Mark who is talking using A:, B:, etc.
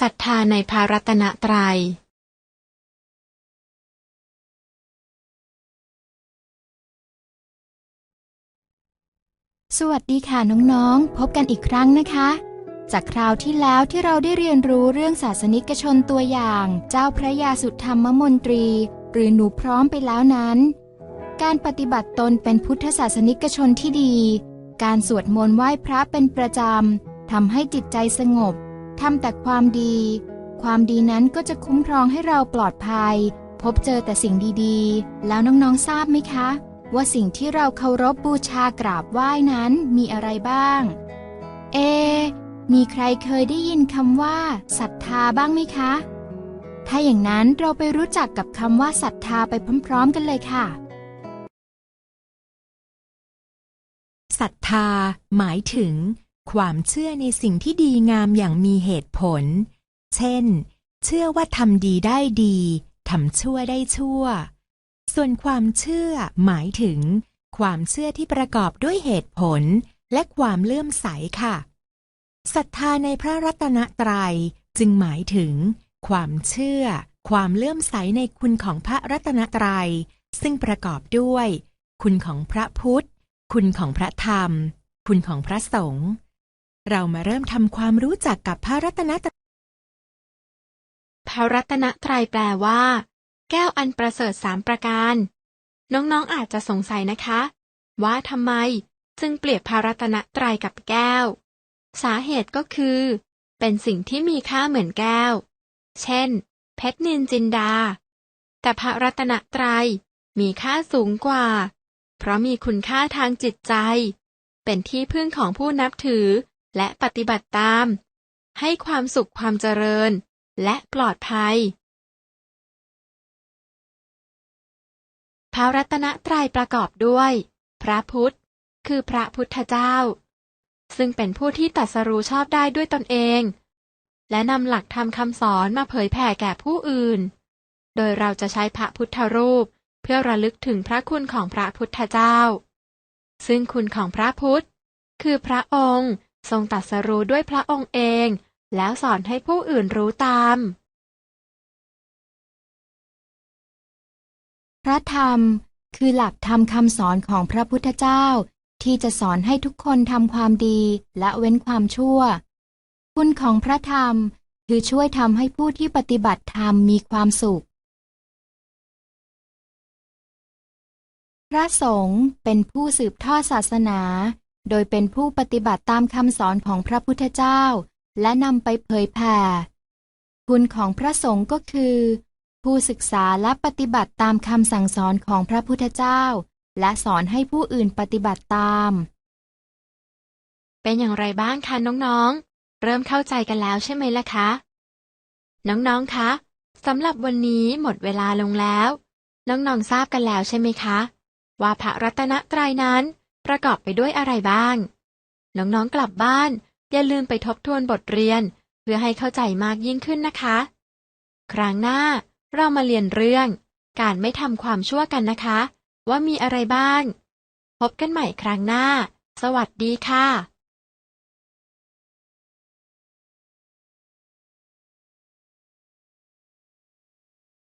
A: ศรัทธาในพระรัตนตรัย
B: สวัสดีค่ะน้องๆ พบกันอีกครั้งนะคะ จากคราวที่แล้วที่เราได้เรียนรู้เรื่องศาสนิกชนตัวอย่าง เจ้าพระยาสุธรรมมนตรี หรือหนูพร้อมไปแล้วนั้น การปฏิบัติตนเป็นพุทธศาสนิกชนที่ดี การสวดมนต์ไหว้พระเป็นประจำทำให้จิตใจสงบ ทำแต่ความดี ความดีนั้นก็จะคุ้มครองให้เราปลอดภัย พบเจอแต่สิ่งดีๆ แล้วน้องๆทราบไหมคะ ว่าสิ่งที่เราเคารพบูชากราบไหว้นั้นมีอะไรบ้าง เอ มีใครเคยได้ยินคำว่าศรัทธาบ้างไหมคะ ถ้าอย่างนั้นเราไปรู้จักกับคำว่าศรัทธาไปพร้อมๆกันเลยค่ะ
C: ศรัทธาหมายถึง ความเชื่อในสิ่งที่ดีงามอย่างมีเหตุผล เช่น เชื่อว่าทำดีได้ดี ทำชั่วได้ชั่ว ส่วนความเชื่อหมายถึง ความเชื่อที่ประกอบด้วยเหตุผล และความเลื่อมใสค่ะ ศรัทธาในพระรัตนตรัยจึงหมายถึง ความเชื่อ ความเลื่อมใสในคุณของพระรัตนตรัย ซึ่งประกอบด้วย คุณของพระพุทธ คุณของพระธรรม คุณของพระสงฆ์ เรามาเริ่มทำความรู้จักกับพระรัตนตรัย
A: พระรัตนตรัยแปลว่า แก้วอันประเสริฐสามประการ น้องๆอาจจะสงสัยนะคะ ว่าทำไมจึงเปรียบพระรัตนตรัยกับแก้ว สาเหตุก็คือ เป็นสิ่งที่มีค่าเหมือนแก้ว เช่น เพชรนินจินดา แต่พระรัตนตรัยมีค่าสูงกว่า เพราะมีคุณค่าทางจิตใจ เป็นที่พึ่งของผู้นับถือ และปฏิบัติตาม ให้ความสุขความเจริญ และปลอดภัย พระรัตนตรัยประกอบด้วย พระพุทธ คือพระพุทธเจ้า ซึ่งเป็นผู้ที่ตรัสรู้ชอบได้ด้วยตนเอง และนำหลักธรรมคำสอนมาเผยแผ่แก่ผู้อื่น โดยเราจะใช้พระพุทธรูปเพื่อระลึกถึงพระคุณของพระพุทธเจ้า ซึ่งคุณของพระพุทธ คือพระองค์ ทรงตรัสรู้ด้วยพระองค์เอง แล้วสอนให้ผู้อื่นรู้ตาม
B: พระธรรมคือหลักธรรมคำสอนของพระพุทธเจ้า ที่จะสอนให้ทุกคนทำความดีและเว้นความชั่ว คุณของพระธรรมคือช่วยทำให้ผู้ที่ปฏิบัติธรรมมีความสุข พระสงฆ์เป็นผู้สืบทอดศาสนา โดยเป็นผู้ปฏิบัติตามคำสอนของพระพุทธเจ้า และนำไปเผยแผ่ คุณของพระสงฆ์ก็คือ ผู้ศึกษาและปฏิบัติตามคำสั่งสอนของพระพุทธเจ้า และสอนให้ผู้อื่นปฏิบัติตาม
A: เป็นอย่างไรบ้างคะน้องๆ เริ่มเข้าใจกันแล้วใช่ไหมล่ะคะ น้องๆ คะสำหรับวันนี้หมดเวลาลงแล้ว น้องๆ ทราบกันแล้วใช่ไหมคะ ว่าพระรัตนตรัยนั้น ประกอบไปด้วยอะไรบ้าง น้องๆกลับบ้าน อย่าลืมไปทบทวนบทเรียน เพื่อให้เข้าใจมากยิ่งขึ้นนะคะ ครั้งหน้าเรามาเรียนเรื่อง การไม่ทำความชั่วกันนะคะ ว่ามีอะไรบ้าง พบกันใหม่ครั้งหน้า สวัสดีค่ะ